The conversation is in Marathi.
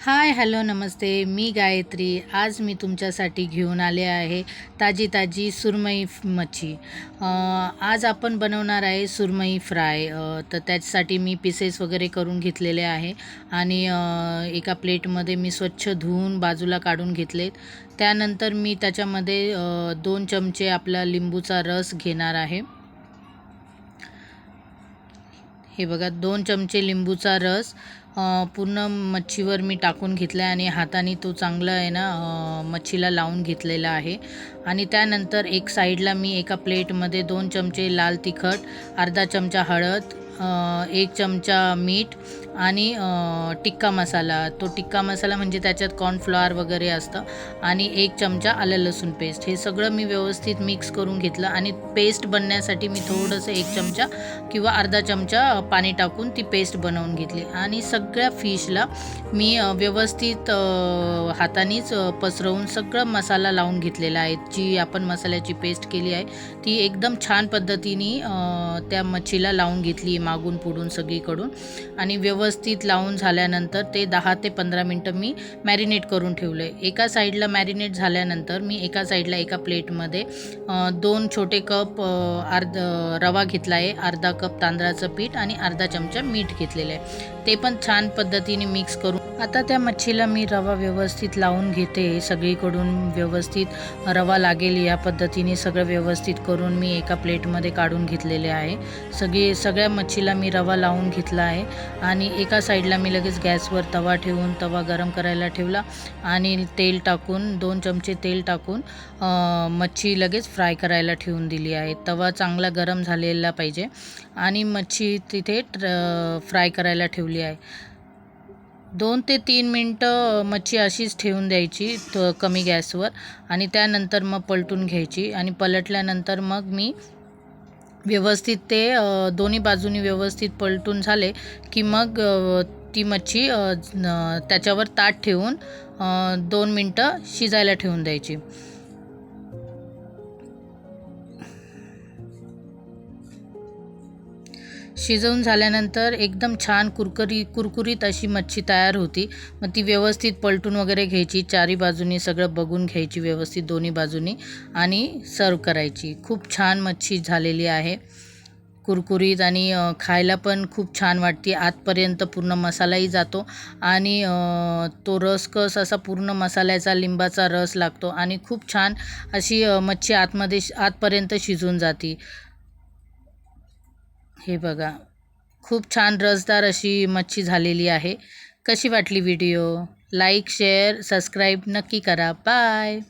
हाय हॅलो नमस्ते. मी गायत्री. आज मी तुमच्यासाठी घेऊन आले आहे ताजी ताजी सुरमई मच्छी. आज आपण बनवणार आहे सुरमई फ्राय. तर त्याच्यासाठी मी पीसेस वगैरे करून घेतलेले आहे आणि एका प्लेटमध्ये मी स्वच्छ धुवून बाजूला काढून घेतलेत. त्यानंतर मी त्याच्यामध्ये दोन चमचे आपला लिंबूचा रस घेणार आहे. हे बघा दोन चमचे लिंबूचा रस पूर्ण मच्छीवर मी टाकून घेतला आहे आणि हाताने तो चांगला आहे ना मच्छीला लावून घेतलेला आहे. आणि त्यानंतर एक साईडला मी एका प्लेटमध्ये दोन चमचे लाल तिखट अर्धा चमचा हळद एक चमचा मीठ आणि टिक्का मसाला. तो टिक्का मसाला म्हणजे त्याच्यात कॉर्नफ्लॉवर वगैरे असतं आणि एक चमचा आलं लसूण पेस्ट हे सगळं मी व्यवस्थित मिक्स करून घेतलं आणि पेस्ट बनण्यासाठी मी थोडंसं एक चमचा किंवा अर्धा चमचा पाणी टाकून ती पेस्ट बनवून घेतली. आणि सगळ्या फिशला मी व्यवस्थित हातानेच पसरवून सगळं मसाला लावून घेतलेला आहे. जी आपण मसाल्याची पेस्ट केली आहे ती एकदम छान पद्धतीने त्या मच्छीला लावून घेतली मागून पुढून सगळीकडून. आणि व्यवस्थित लावून झाल्यानंतर ते दहा ते पंधरा मिनटं मी मॅरिनेट करून ठेवलं. आहे एका साईडला मॅरिनेट झाल्यानंतर मी एका साईडला एका प्लेटमध्ये दोन छोटे कप अर्ध रवा घेतला आहे अर्धा कप तांदळाचं पीठ आणि अर्धा चमचा मीठ घेतलेलं आहे. ते पण छान पद्धतीने मिक्स करून. आता त्या मच्छीला मी रवा व्यवस्थित लावून घेते. सगळीकडून व्यवस्थित रवा लागेल या पद्धतीने सगळं व्यवस्थित करून मी एका प्लेटमध्ये काढून घेतलेले आहे. सगळी सगळ्या मच्छी मच्छीला मी रवा लावून घेतला आहे. आणि एका साईडला मी लगेच गॅसवर तवा ठेवून तवा गरम करायला ठेवला. आणि तेल टाकून दोन चमचे तेल टाकून मच्छी लगेच फ्राय करायला ठेवून दिली आहे. तवा चांगला गरम झालेला पाहिजे. आणि मच्छी तिथे ट्र- फ्राय करायला ठेवली आहे. दोन ते तीन मिनटं मच्छी अशीच ठेवून द्यायची त कमी गॅसवर. आणि त्यानंतर मग पलटून घ्यायची. आणि पलटल्यानंतर मग मी व्यवस्थित ते दोन्ही बाजूनी व्यवस्थित पलटून झाले की मग ती मच्छी त्याच्यावर ताट ठेवून दोन मिनटं शिजायला ठेवून द्यायची. शिजवून झाल्यानंतर एकदम छान कुरकुरी कुरकुरीत अशी मच्छी तयार होती. मग ती व्यवस्थित पलटून वगैरे घ्यायची. चारी बाजूनी सगळं बघून घ्यायची व्यवस्थित दोन्ही बाजूनी आणि सर्व करायची. खूप छान मच्छी झालेली आहे. कुरकुरीत आणि खायला पण खूप छान वाटते. आतपर्यंत पूर्ण मसालाही जातो आणि तो रसकस असा पूर्ण मसाल्याचा लिंबाचा रस लागतो आणि खूप छान अशी मच्छी आतमध्ये आतपर्यंत शिजून जाते. हे बघा. खूप छान रसदार अशी मच्छी झालेली आहे. कशी वाटली व्हिडिओ? लाईक शेअर सबस्क्राईब नक्की करा. बाय.